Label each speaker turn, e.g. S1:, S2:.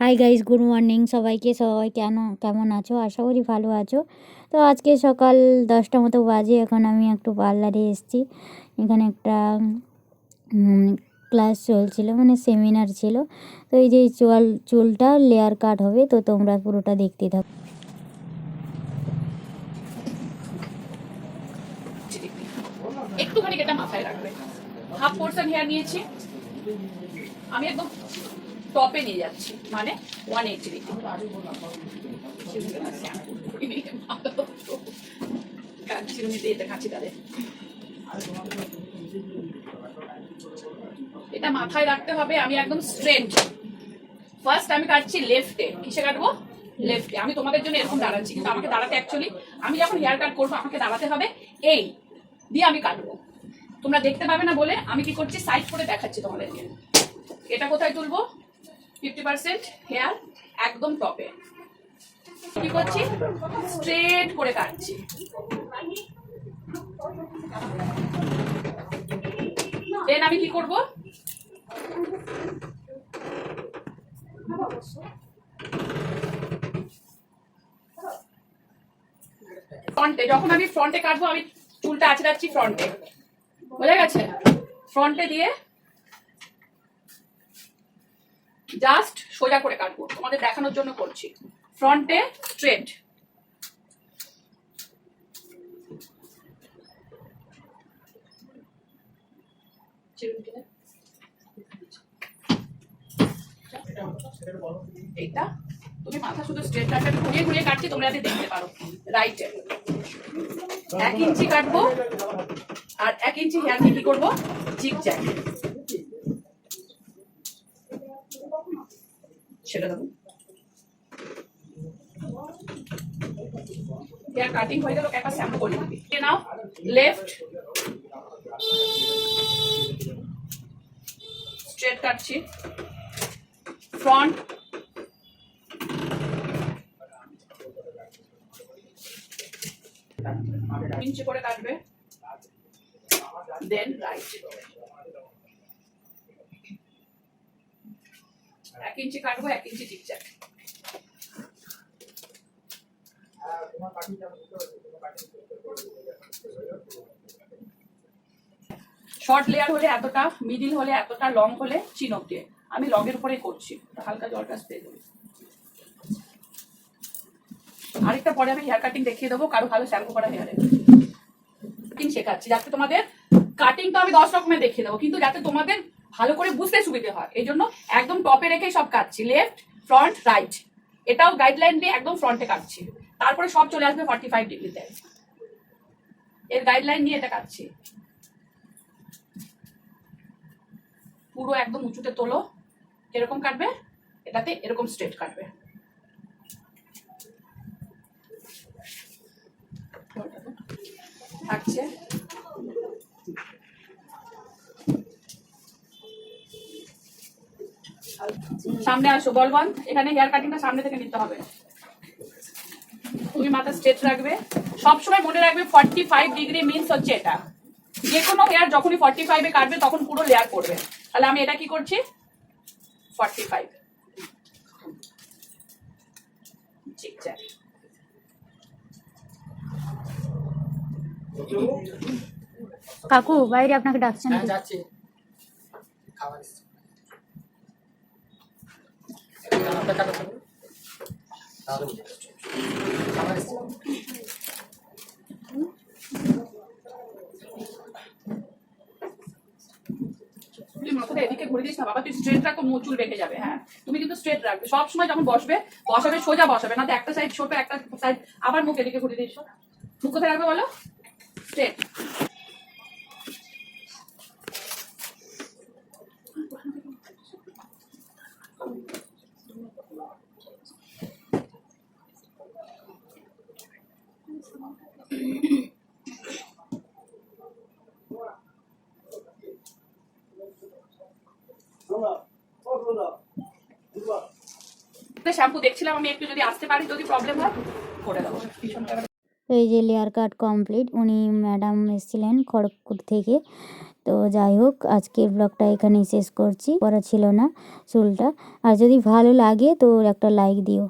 S1: Hi guys good morning সবাইকে, সবাই কেন, কেমন আছো? আশা করি ভালো আছো। তো আজকে সকাল দশটা মতো বাজে, এখন আমি একটু পার্লারে এসেছি। এখানে একটা ক্লাস চলছিল মানে সেমিনার ছিল। তো এই যে চুল চুলটা লেয়ার কাট হবে, তো তোমরা পুরোটা দেখতে থাকো।
S2: একটুখানি এটা মাথায় রাখবে। হাফ পোর্শন হেয়ার নিয়েছি। আমি একদম টপে নিয়ে যাচ্ছি মানে ওয়ান এইটি চিরুনিতে এটা তাদের এটা মাথায় রাখতে হবে, আমি একদম স্ট্রেট ফার্স্ট আমি কাটছি লেফটে কিসে কাটবো? লেফটে আমি তোমাদের জন্য এরকম দাঁড়াচ্ছি, কিন্তু আমাকে দাঁড়াতে অ্যাকচুয়ালি আমি যখন হেয়ার কাট করব, আমাকে দাঁড়াতে হবে এই। দিয়ে আমি কাটবো। তোমরা দেখতে পাবে না বলে আমি কি করছি সাইড করে দেখাচ্ছি তোমাদেরকে। এটা কোথায় তুলবো? ফিফটি পার্সেন্ট হেয়ার একদম টপে। কি করছি? স্ট্রেট করে কাটছি। দেন আমি কি করব? ফ্রন্টে, যখন আমি ফ্রন্টে কাটবো, আমি চুলটা আঁচড়াচ্ছি ফ্রন্টে। বোঝা গেছে? ফ্রন্টে দিয়ে জাস্ট সোজা করে কাটবো। তোমাদের দেখানোর জন্য করছি। ফ্রন্টে স্ট্রেট এইটা? তুমি মাথা শুধু স্ট্রেট আমি ঘুরিয়ে ঘুরিয়ে কাটছি, তোমরা যাতে দেখতে পারো। রাইটে এক ইঞ্চি কাটবো, আর এক ইঞ্চি হেয়ার কি করব? জিগ জ্যাক সেটা দেবো কাটিং হয়ে গেল একটা শ্যাম্পু করে দিবি নাও লেফট স্ট্রেট কাটছি। ফ্রন্ট ইঞ্চি করে কাটবে। দেন রাইট এক ইঞ্চি কাটবো, এক ইঞ্চি টিকচাক শর্ট লেয়ার হলে এতটা মিডিল হলে এতটা লং হলে চিন দিয়ে আমি লং এর উপরে করছি হালকা জলটা স্প্রে করি। আরেকটা পরে আমি হেয়ার কাটিং দেখিয়ে দেবো, কারও ভালো শ্যাম্পু করা হেয়ারে কাটিং শেখাচ্ছি, যাতে তোমাদের কাটিং তো আমি দশ রকমের দেখিয়ে দেবো, কিন্তু যাতে তোমাদের ভালো করে বুঝতে সুবিধে হয়। এই জন্য একদম টপে রেখে সব কাটছি। লেফট ফ্রন্ট রাইট এটাও গাইডলাইন দিয়ে একদম ফ্রন্টে কাটছি। তারপরে সব চলে আসবে ফর্টি ফাইভ ডিগ্রিতে এর গাইডলাইন নিয়ে এটা কাটছি। পুরো একদম উঁচুতে তোলো। এরকম কাটবে, এটাতে এরকম স্ট্রেট কাটবে। থাকছে সামনে আসো বলবান এখানে হেয়ার কাটিংটা সামনে থেকে নিতে হবে। তুমি মাথা স্ট্রেট রাখবে। সবসময় মনে রাখবে ফর্টি ফাইভ ডিগ্রি মিনস হচ্ছে এটা। যে কোনো হেয়ার যখনই ফর্টি ফাইভে কাটবে তখন পুরো লেয়ার করবে তাহলে আমি এটা কি করছি? ফর্টি ফাইভ
S1: কাকু বাইরে আপনাকে ডাকছেন
S3: হ্যাঁ যাচ্ছি। খাবার
S2: তুই মাথাটা এদিকে ঘুরে দিস না তুই স্ট্রেট রাখো চুল বেঁকে যাবে হ্যাঁ? তুমি কিন্তু স্ট্রেট রাখবে। সব যখন বসবে, বসাবে, সোজা বসাবে, না তো একটা সাইড ছোট একটা সাইড আবার মুখ এদিকে ঘুরে দিস। মুখ কোথায় রাখবে বলো? স্ট্রেট শ্যাম্পু দেখছিলাম, আমি একটু যদি আসতে পারি, যদি প্রবলেম হয়, করে দেবো।
S1: এই যে লেয়ার কাট কমপ্লিট উনি ম্যাডাম এসেছিলেন খড়গপুর থেকে। তো যাই হোক, আজকের ব্লগটা এখানেই শেষ করছি করা ছিল না চুলটা। আর যদি ভালো লাগে তো একটা লাইক দিও।